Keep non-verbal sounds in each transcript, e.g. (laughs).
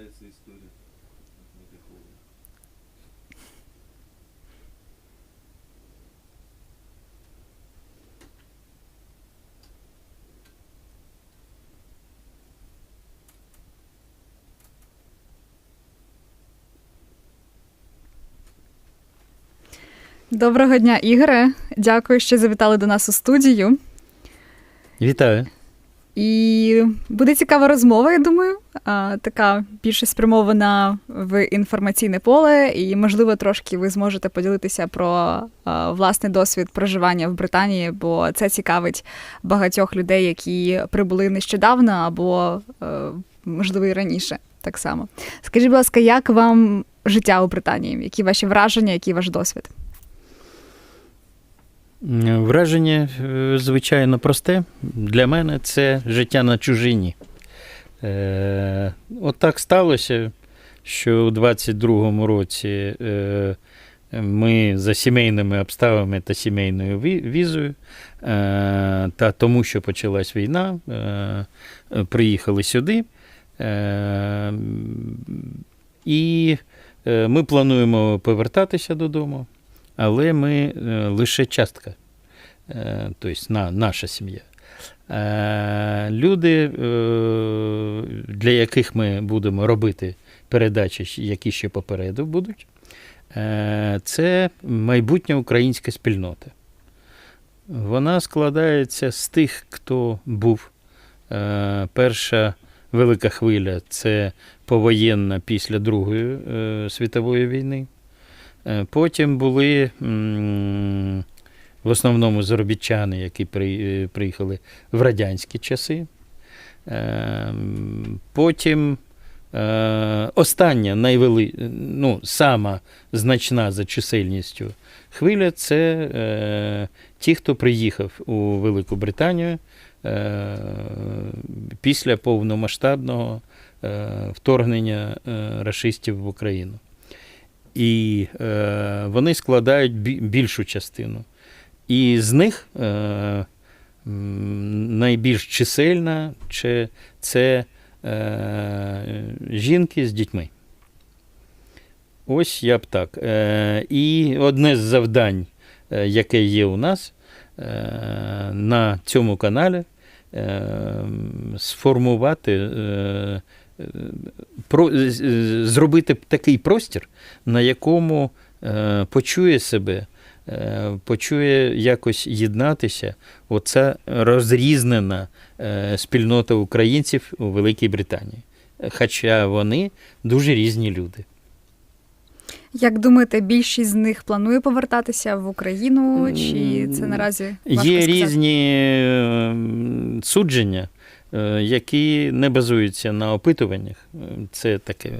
історія Медихова. Доброго дня, Ігоре. Дякую, що завітали до нас у студію. Вітаю. І буде цікава розмова, я думаю. Така більше спрямована в інформаційне поле, і, можливо, трошки ви зможете поділитися про власний досвід проживання в Британії, бо це цікавить багатьох людей, які прибули нещодавно або, е, можливо, і раніше так само. Скажіть, будь ласка, як вам життя у Британії? Які ваші враження, який ваш досвід? Враження, е, звичайно, просте. Для мене це життя на чужині. Е, от так сталося, що у 22-му році е, ми за сімейними обставинами та сімейною візою, та тому, що почалась війна, приїхали сюди. І ми плануємо повертатися додому. Але ми лише частка, е, тобто на, наша сім'я. Е, люди, е, для яких ми будемо робити передачі, які ще попереду будуть, це майбутня українська спільнота. Вона складається з тих, хто був. Перша велика хвиля це повоєнна після Другої світової війни. Потім були в основному заробітчани, які е, приїхали в радянські часи. Е, Потім е, остання найвели, ну, сама значна за чисельністю хвиля це е, ті, хто приїхав у Велику Британію після повномасштабного вторгнення рашистів в Україну і вони складають більшу частину. І з них е, найбільш чисельна чи- це е, жінки з дітьми. Ось я б так. Е, і одне з завдань, е, яке є у нас е, на цьому каналі, е, сформувати. Е, про, зробити такий простір, на якому е, почує себе, почує якось єднатися оця розрізнена е, спільнота українців у Великій Британії. Хоча вони дуже різні люди. Як думаєте, більшість з них планує повертатися в Україну, чи це наразі важко Є сказати? різні е, судження, е, які не базуються на опитуваннях. Е, Це таке.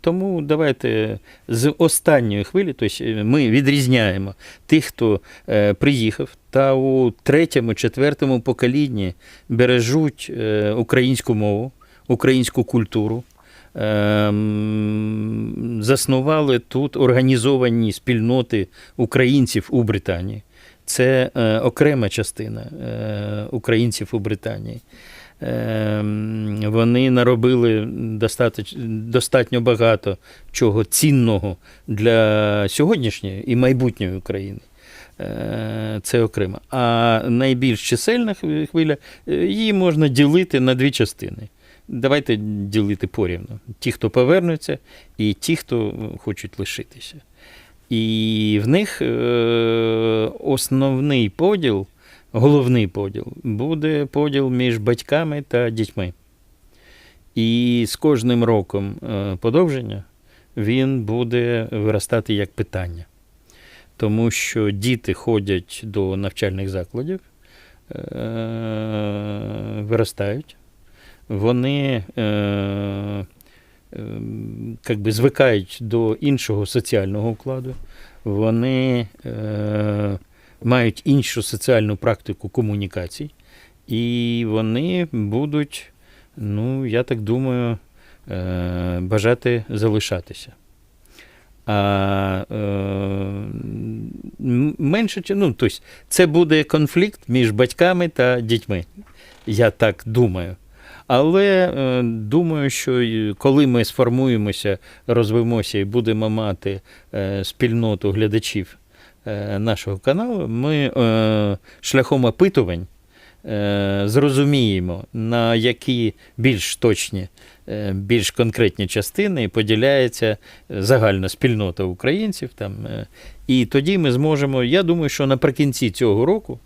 Тому давайте з останньої хвилі, тобто е, ми відрізняємо тих, хто е, приїхав, та у третьому, четвертому поколінні бережуть е, українську мову, українську культуру. Заснували тут організовані спільноти українців у Британії. Це е, окрема частина е, українців у Британії. Ем, вони наробили достатньо, багато чого цінного для сьогоднішньої і майбутньої України. Е, Це окремо. А найбільш чисельна хвиля- е, її можна ділити на дві частини. Давайте ділити порівну. Ті, хто повернуться, і ті, хто е, хочуть лишитися. І в них е, основний поділ, головний поділ, буде поділ між батьками та дітьми. І з кожним роком е, подовження він буде виростати як питання. Тому що діти ходять до навчальних закладів, е, виростають, вони как би звикають до іншого соціального вкладу, вони е, мають іншу соціальну практику комунікацій, і вони будуть, ну, я так думаю, е, бажати залишатися. А е, менше ну, тобто, це буде конфлікт між батьками та дітьми. Я так думаю. Але е, думаю, що коли ми сформуємося, розвивемося і будемо мати е, спільноту глядачів е, нашого каналу, ми шляхом опитувань зрозуміємо, на які більш точні, більш конкретні частини поділяється загальна спільнота українців. Там, і тоді ми зможемо, я думаю, що наприкінці цього року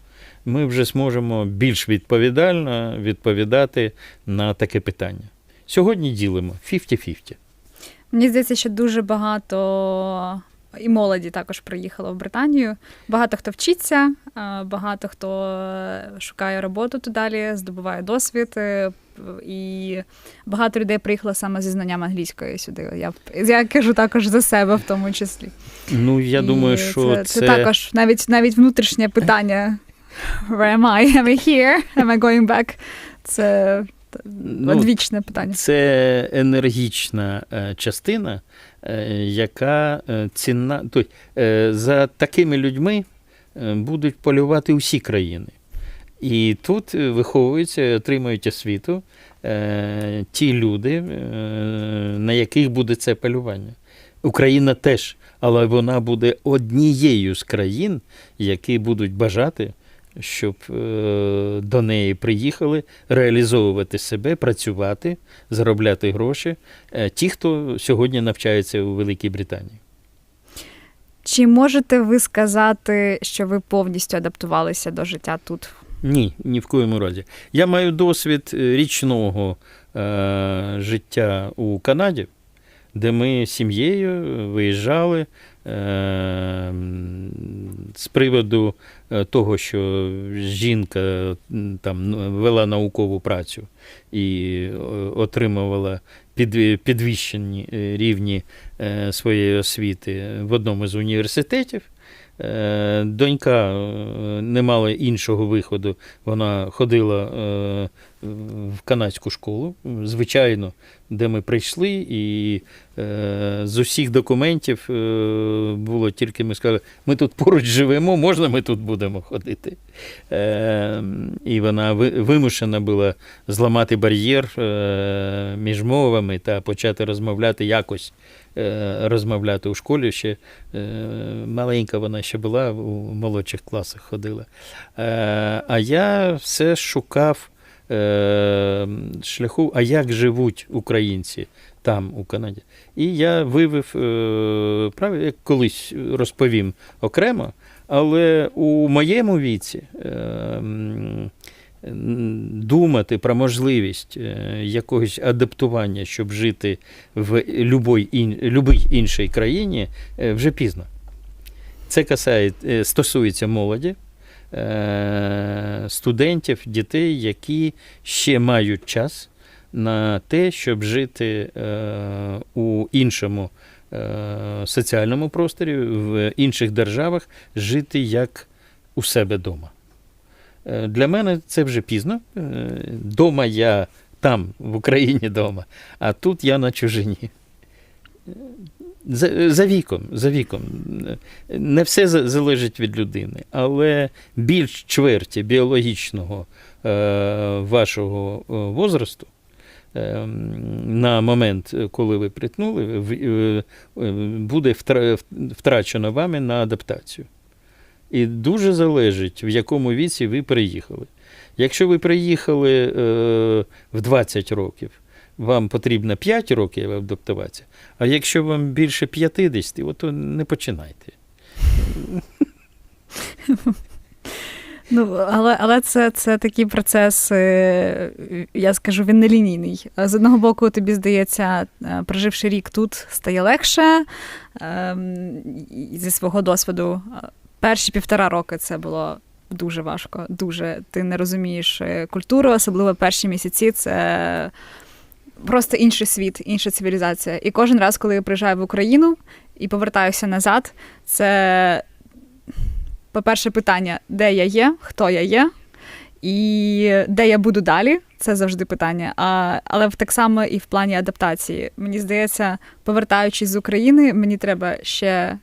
ми вже зможемо більш відповідально відповідати на таке питання. Сьогодні ділимо 50-50. Мені здається, що дуже багато і молоді також приїхало в Британію. Багато хто вчиться, багато хто шукає роботу тут далі, здобуває досвід. е, І багато людей приїхало саме зі знанням англійської сюди. Я, я кажу також за себе в тому числі. Ну, я І думаю, що це, це, це також навіть навіть внутрішнє питання. Where am I? Am I here? Am I going back? Це Ну, одвічне питання. Це енергічна е, частина, е, яка е, цінна. Тобто, за такими людьми будуть полювати усі країни. І тут виховуються, отримують освіту ті люди, на яких буде це полювання. Україна теж, але вона буде однією з країн, які будуть бажати, щоб е, до неї приїхали реалізовувати себе, працювати, заробляти гроші. Е, ті, хто сьогодні навчається у Великій Британії. Чи можете ви сказати, що ви повністю адаптувалися до життя тут? Ні, ні в коєму разі. Я маю досвід е, річного е, життя у Канаді, де ми сім'єю виїжджали е, з приводу е, того, що жінка там вела наукову працю і е, отримувала під, підвищені рівні своєї освіти в одному з університетів. Е, Донька е, не мала іншого виходу. Вона ходила е, в канадську школу, звичайно, де ми прийшли, і з усіх документів було тільки ми сказали, ми тут поруч живемо, можна ми тут будемо ходити. І вона вимушена була зламати бар'єр між мовами та почати розмовляти якось. Е, Розмовляти у школі ще е, маленька вона ще була, у молодших класах ходила. Е, А я все шукав шляху, а як живуть українці там, у Канаді. І я вивів, правильно, як колись розповім окремо, але у моєму віці. Думати про можливість е, якогось адаптування, щоб жити в любій іншій країні, е, вже пізно. Це касає, е, стосується молоді, студентів, дітей, які ще мають час на те, щоб жити у іншому соціальному просторі, в інших державах, жити як у себе вдома. Для мене це вже пізно. Е, Дома я там, в Україні вдома, а тут я на чужині. За, за віком, за віком. Не все залежить від людини, але більш чверті біологічного е, вашого е, возрасту е, на момент, коли ви притнули, е, е, буде втрачено вами на адаптацію. І дуже залежить, в якому віці ви приїхали. Якщо ви приїхали е, в 20 років, вам потрібно 5 років адаптуватися, а якщо вам більше 50, от то не починайте. Ну, але, але це, це такий процес, е, я скажу, він нелінійний. З одного боку, тобі здається, е, проживши рік тут, стає легше ем, зі свого досвіду. Перші півтора роки це було дуже важко. Дуже ти не розумієш е, культуру, особливо перші місяці. Це просто інший світ, інша цивілізація. І кожен раз, коли я приїжджаю в Україну і повертаюся назад, це по-перше, питання, де я є, хто я є, і де я буду далі. Це завжди питання. А, але так само і в плані адаптації. Мені здається, повертаючись з України, мені треба ще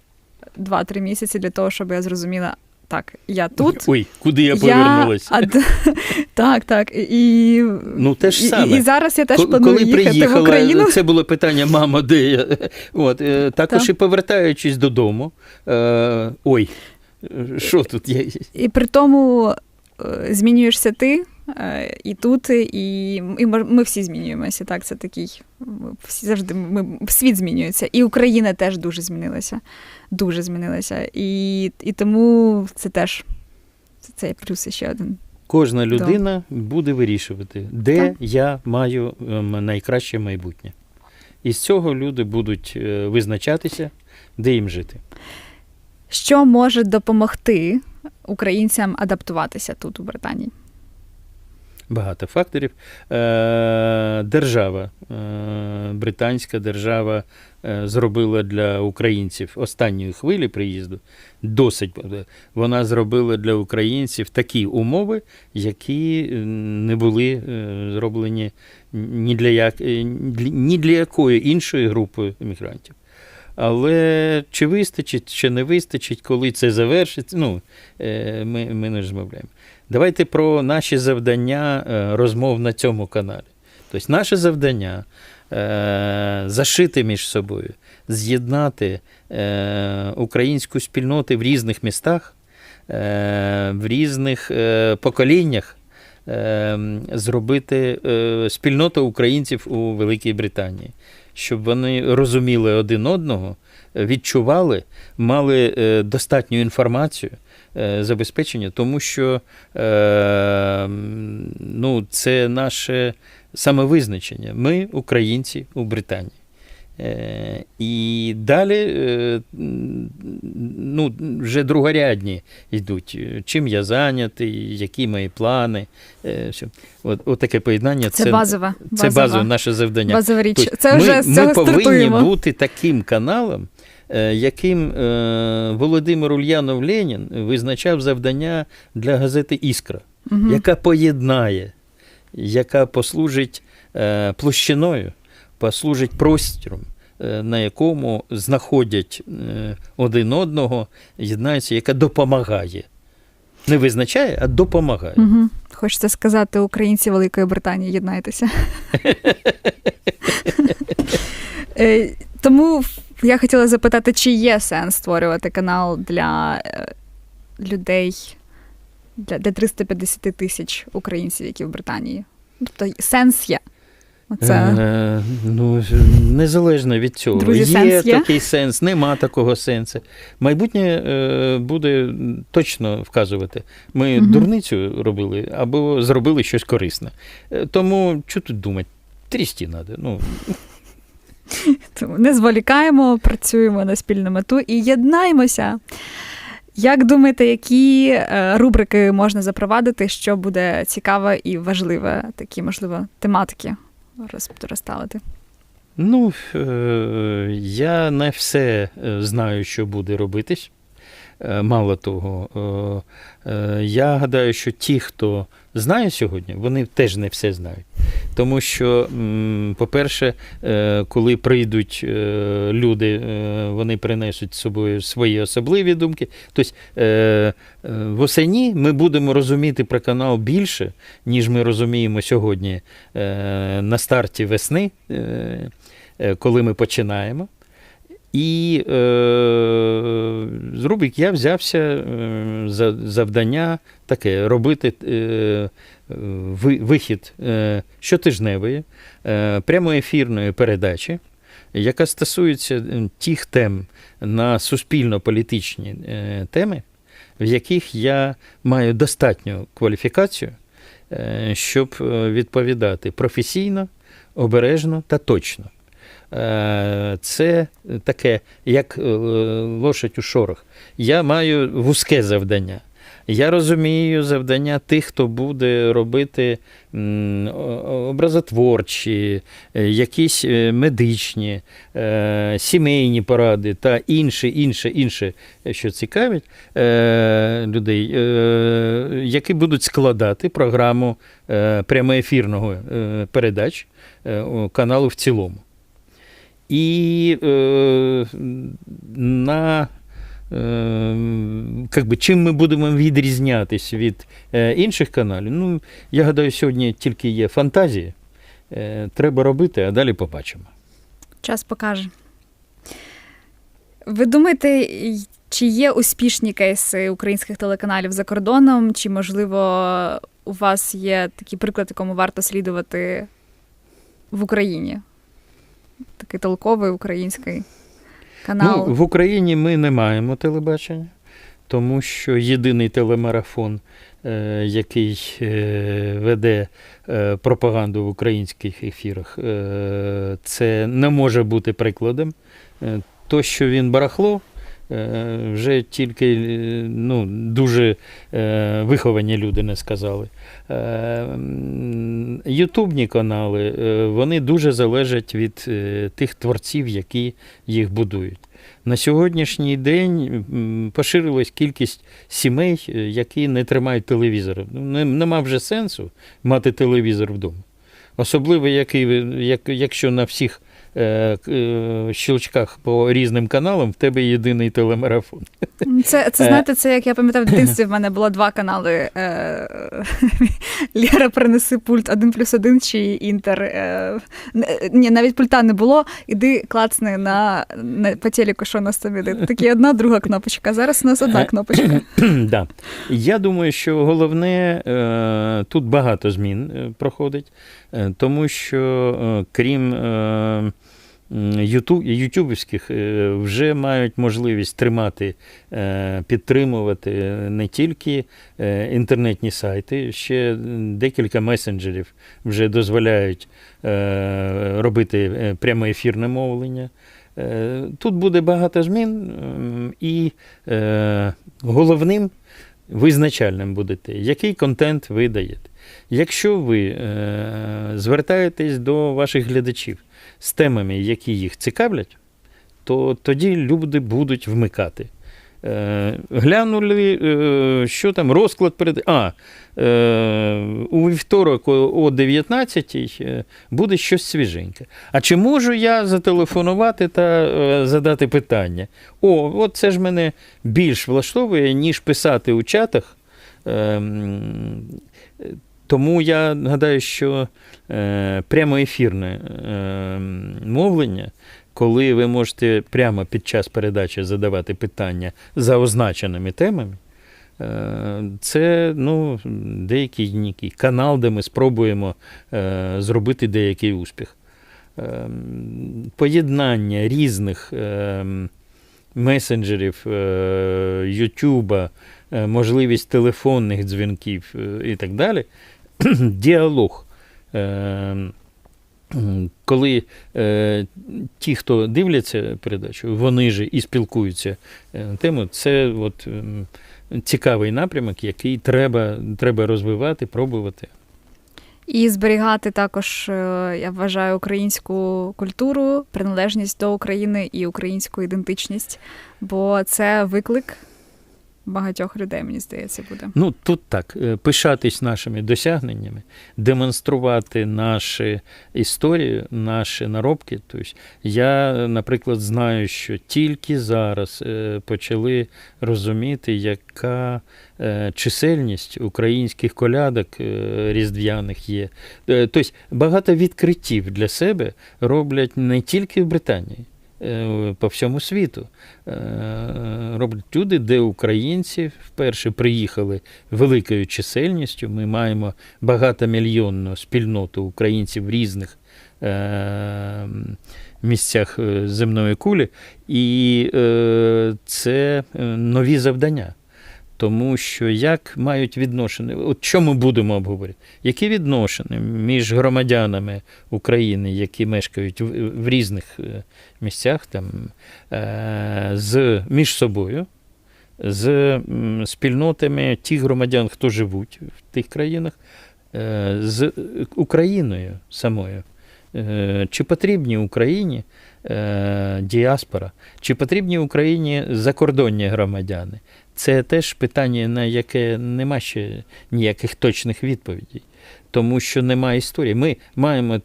2-3 місяці для того, щоб я зрозуміла, так, я тут. Ой, куди я повернулася? а, (laughs) так, так. І, Ну, те ж саме. І, і зараз я теж Ко- планую Коли їхати приїхала, в Україну. це було питання, мама, де я? (laughs) От, е, також Так. і повертаючись додому. Е, ой, е, що тут є? І при тому е, змінюєшся ти і тут, і, і ми всі змінюємося. Так, це такий. Всі завжди ми, світ змінюється. І Україна теж дуже змінилася. Дуже змінилася. І, і тому це теж це, це плюс ще один. Кожна людина буде вирішувати, де Так. я маю ем, найкраще майбутнє. І з цього люди будуть е, визначатися, де їм жити. Що може допомогти українцям адаптуватися тут, у Британії? Багато факторів. Е, Держава, е, британська держава е, зробила для українців останньої хвилі приїзду досить. Вона зробила для українців такі умови, які не були зроблені ні для, як, ні для якої іншої групи емігрантів. Але чи вистачить, чи не вистачить, коли це завершиться, ну, ми, ми не розмовляємо. Давайте про наші завдання е, розмов на цьому каналі. Тобто, наше завдання е, зашити між собою, з'єднати е, українську спільноту в різних містах, в різних поколіннях, зробити спільноту українців у Великій Британії, щоб вони розуміли один одного, відчували, мали достатню інформацію забезпечення, тому що е, ну, це наше самовизначення. Ми українці у Британії. Е, І далі е, ну, вже другорядні йдуть. Чим я зайнятий, які мої плани. е. От, от таке поєднання. Це, базове. це базове наше завдання. базова річ. Тобто Це вже ми, з цього ми повинні стартуємо. бути таким каналом, е, яким е, Володимир Ульянов Ленін визначав завдання для газети Іскра, Мгм. яка поєднає, яка послужить е, площиною, послужить простіром. е, На якому знаходять е, один одного, єднаються, яка допомагає. Не визначає, а допомагає. Угу. Хочеться сказати, українці Великої Британії, єднайтеся. (laughs) Е, Тому я хотіла запитати, чи є сенс створювати канал для е, людей, для, для 350 тисяч українців, які в Британії. Тобто сенс є. Оце Е, ну, незалежно від цього. Друзі, є, сенс є? такий сенс, нема такого сенсу. Майбутнє е, буде точно вказувати. Ми Мгм. дурницю робили або зробили щось корисне. Е, тому що тут думати? Трісті треба. Ну, (laughs) Тому не зволікаємо, працюємо на спільну мету і єднаємося. Як думаєте, які е, рубрики можна запровадити, що буде цікаве і важливе, такі, можливо, тематики роз- розставити? ну е, я не все е, знаю, що буде робитись. Е, Мало того, е, е, я гадаю, що ті, хто знає сьогодні, вони теж не все знають. Тому що, по-перше, коли прийдуть люди, вони принесуть з собою свої особливі думки. Тобто восені ми будемо розуміти про канал більше, ніж ми розуміємо сьогодні на старті весни, коли ми починаємо. І е, з я взявся е, за завдання таке робити е, вихід е, щотижневої е, прямоефірної передачі, яка стосується е, тих тем на суспільно-політичні е, теми, в яких я маю достатню кваліфікацію, е, щоб е, відповідати професійно, обережно та точно. Е, Це таке, як е, лошадь у шорох. Я маю вузьке завдання. Я розумію завдання тих, хто буде робити образотворчі, е, якісь медичні, сімейні поради та інше, інше, інше, що цікавить людей, які будуть складати програму прямоефірного передач каналу в цілому. І е, на как би, чим ми будемо відрізнятися від е, інших каналів? Ну, я гадаю, сьогодні тільки є фантазії. Е, треба робити, а далі побачимо. Час покаже. Ви думаєте, чи є успішні кейси українських телеканалів за кордоном, чи, можливо, у вас є такий приклад, якому варто слідувати в Україні? Такий толковий український канал. Ну, в Україні ми не маємо телебачення, тому що єдиний телемарафон, е, який е, веде е, пропаганду в українських ефірах, це не може бути прикладом. То, що він барахло, вже тільки е, ну, дуже е, виховані люди не сказали. Е, Ютубні канали е, вони дуже залежать від е, тих творців, які їх будують. На сьогоднішній день поширилась кількість сімей, е, які не тримають телевізора. Ну, Нема вже сенсу мати телевізор вдома. Особливо, якщо на всіх е, е, щелчках по різним каналам в тебе єдиний телемарафон. Це, це Е. знаєте, це як я пам'ятаю, в дитинстві в мене було два канали. Е, (laughs) Лєра, принеси пульт 1 плюс 1 чи інтер. Е, ні, навіть пульта не було. Іди клацни на, на по телеку, що у нас там іде. Такі одна, друга кнопочка. Зараз у нас одна Е. кнопочка. (clears throat) да. Я думаю, що головне, е, тут багато змін е, проходить, е, тому що е, крім е, ютубівських, е, вже мають можливість тримати, е, підтримувати не тільки е, інтернетні сайти, ще декілька месенджерів вже дозволяють е, робити е, прямоефірне мовлення. Е, Тут буде багато змін, і е, головним визначальним буде те, який контент ви даєте. Якщо ви е, звертаєтесь до ваших глядачів з темами, які їх цікавлять, то тоді люди будуть вмикати. Е, глянули, е, що там розклад перед. А, е, у вівторок о, о 19 е, буде щось свіженьке. А чи можу я зателефонувати та е, задати питання? О, от це ж мене більш влаштовує, ніж писати у чатах. Е, тому я гадаю, що е, прямоефірне е, мовлення, коли ви можете прямо під час передачі задавати питання за означеними темами, е, це ну, деякий канал, де ми спробуємо е, зробити деякий успіх. Е, Поєднання різних е, месенджерів, е, Ютуба, е, можливість телефонних дзвінків е, і так далі. (clears throat) Діалог. Е, Коли е, ті, хто дивляться передачу, вони ж і спілкуються е, на тему, це от, ем, цікавий напрямок, який треба, треба розвивати, пробувати. І зберігати також, е, я вважаю, українську культуру, приналежність до України і українську ідентичність, бо це виклик багатьох людей, мені здається, буде. Ну, тут так, е, пишатись нашими досягненнями, демонструвати нашу історію, наші наробки. Тобто я, наприклад, знаю, що тільки зараз е, почали розуміти, яка е, чисельність українських колядок різдвяних є. Тобто багато відкриттів для себе роблять не тільки в Британії. Е, По всьому світу Е, роблять люди, де українці вперше приїхали великою чисельністю. Ми маємо багатомільйонну спільноту українців в різних е, місцях земної кулі, і це нові завдання. Тому що як мають відношення, от що ми будемо обговорити? Які відношення між громадянами України, які мешкають в, різних е, місцях, там, е, з, між собою, з спільнотами тих громадян, хто живуть в тих країнах, е, з Україною самою. Чи потрібні Україні діаспора, чи потрібні Україні закордонні громадяни? Це теж питання, на яке нема ще ніяких точних відповідей, тому що немає історії. Ми маємо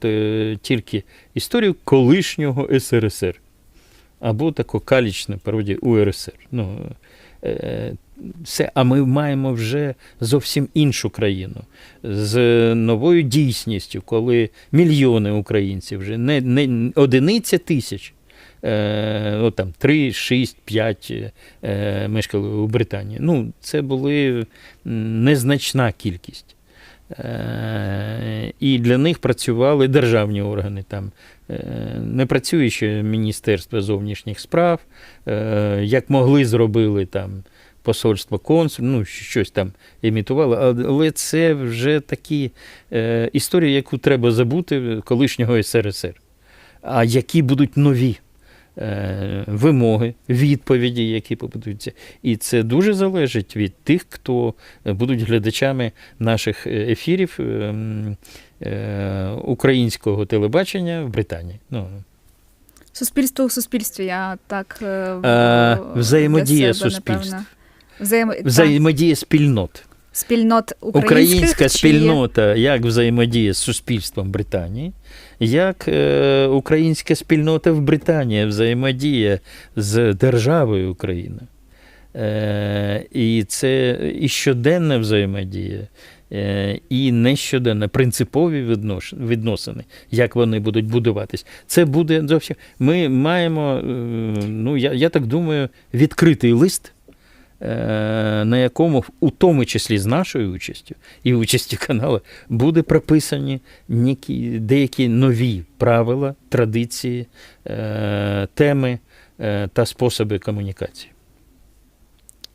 тільки історію колишнього СРСР. або тако калічне пародія УРСР. Ну, е, все, а ми маємо вже зовсім іншу країну з новою дійсністю, коли мільйони українців вже не, не одиниця тисяч. Е, от там 3, 6, 5 е, мешкали у Британії. Ну, це були м, незначна кількість. Е, і для них працювали державні органи. Там е, не працює ще Міністерство зовнішніх справ, як могли зробили там посольство консул, ну, щось там імітувало. Але це вже такі історії, яку треба забути колишнього СРСР. А які будуть нові вимоги, відповіді, які побудуються. І це дуже залежить від тих, хто будуть глядачами наших е, ефірів е, м, е, українського телебачення в Британії. Ну, Суспільство у суспільстві, я так. е, Е, взаємодія суспільств. Взаємо... взаємодія спільнот. Спільнот українських Українська чи- спільнота як взаємодіє з суспільством Британії, як е, українська спільнота в Британії взаємодіє з державою Україна. Е, і це і щоденна взаємодія, е, і нещоденна, принципові віднош, відносини, як вони будуть будуватись. Це буде зовсім. Ми маємо, е, ну я, я так думаю, відкритий лист. Е, На якому, у тому числі з нашою участю і участю каналу, буде прописані деякі нові правила, традиції, е, теми е, та способи комунікації.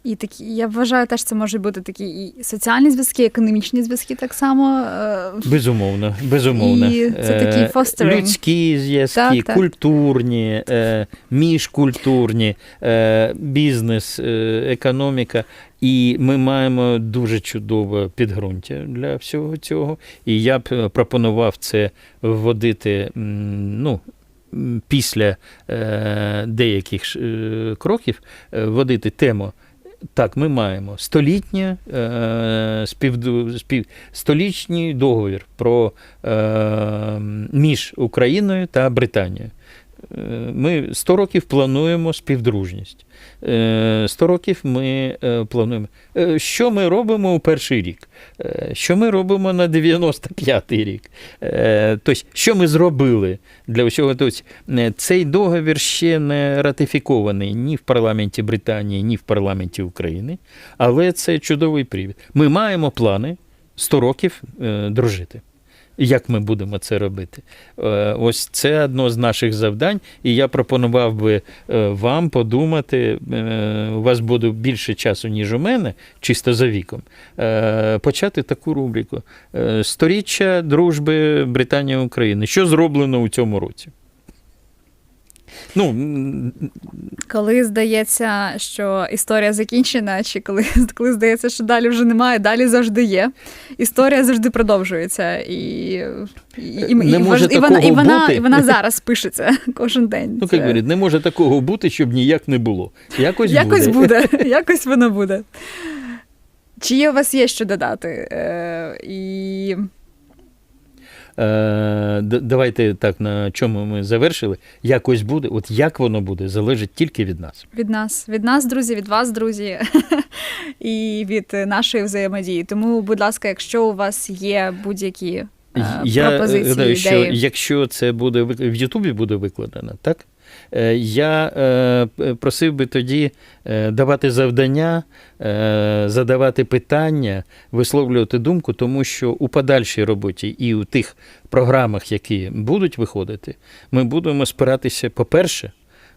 І такі, я вважаю, теж це можуть бути такі і соціальні зв'язки, і економічні зв'язки так само. е, Безумовно, безумовно. І це такий Е. Людські зв'язки, Так, так. культурні, е, міжкультурні, е, бізнес, економіка. І ми маємо дуже чудове підґрунтя для всього цього. І я б пропонував це вводити ну, після е, деяких е, кроків, е, вводити тему. Так, ми маємо столітнє е, спів, спів, столітній договір про е, між Україною та Британією. Е, Ми 100 років плануємо співдружність. Е, 100 років ми е, плануємо. Е, Що ми робимо у перший рік? Е, Що ми робимо на 95-й рік? Е, Тобто, що ми зробили для усього? Тобто, е, цей договір ще не ратифікований ні в парламенті Британії, ні в парламенті України, але це чудовий привід. Ми маємо плани 100 років е, дружити. Як ми будемо це робити? Е, Ось це одно з наших завдань, і я пропонував би е, вам подумати. е, У вас буде більше часу, ніж у мене, чисто за віком. Почати таку рубрику: Сторіччя дружби Британії України. Що зроблено у цьому році? Ну, Коли здається, що історія закінчена, чи коли, (laughs) коли здається, що далі вже немає, далі завжди є. Історія завжди продовжується. І, і, і, Не і, може і, вона, і, вона, бути. і вона зараз пишеться (laughs) кожен день. ну як говорять, не може такого бути, щоб ніяк не було. Якось, Якось буде. буде, (laughs) якось воно буде. Чи є у вас є що додати? Е, і Е, давайте так, на чому ми завершили. Якось буде. От як воно буде, залежить тільки від нас. від нас, від нас, друзі, від вас, друзі, (laughs) і від нашої взаємодії. Тому, будь ласка, якщо у вас є будь-які е, Я е, гадаю, що якщо це буде в Ютубі буде викладено, так? Е, Я е, просив би тоді е, давати завдання, задавати питання, висловлювати думку, тому що у подальшій роботі і у тих програмах, які будуть виходити, ми будемо спиратися, по-перше,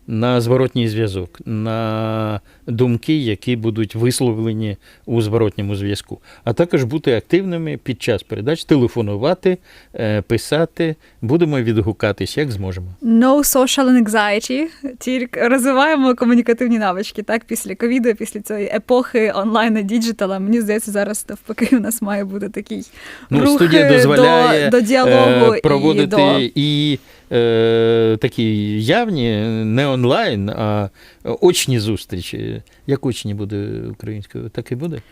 на зворотній зв'язок, на думки, які будуть висловлені у зворотньому зв'язку, а також бути активними під час передач, телефонувати, е, писати, будемо відгукатись, як зможемо. No social anxiety, тільки розвиваємо комунікативні навички. Так, після ковіду, після цієї епохи онлайн і діджитала. Мені здається, зараз навпаки у нас має бути такий Ну, рух студія до, дозволяє до діалогу е, проводити і до і е, такі явні, не онлайн, а очні зустрічі. Як очні буде українською? Так і буде?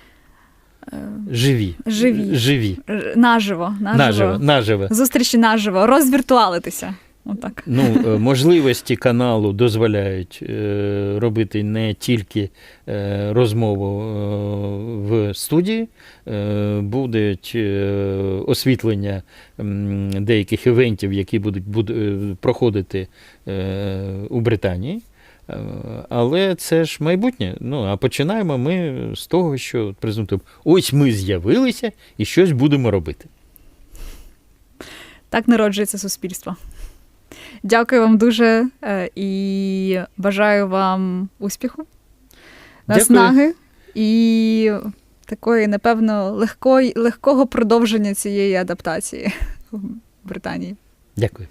е, Живі. Живі. Живі. Наживо, наживо. Наживо. Наживо. Зустрічі наживо, розвіртуалитися. Отак. Ну, е, можливості каналу дозволяють е, робити не тільки е, розмову в студії, будуть освітлення деяких івентів, які будуть проходити у Британії. Але це ж майбутнє. Ну, а починаємо ми з того, що презентуємо. Ось ми з'явилися і щось будемо робити. Так народжується суспільство. Дякую вам дуже е, і бажаю вам успіху, наснаги і такої, напевно, легкої, легкого продовження цієї адаптації в Британії. Дякую.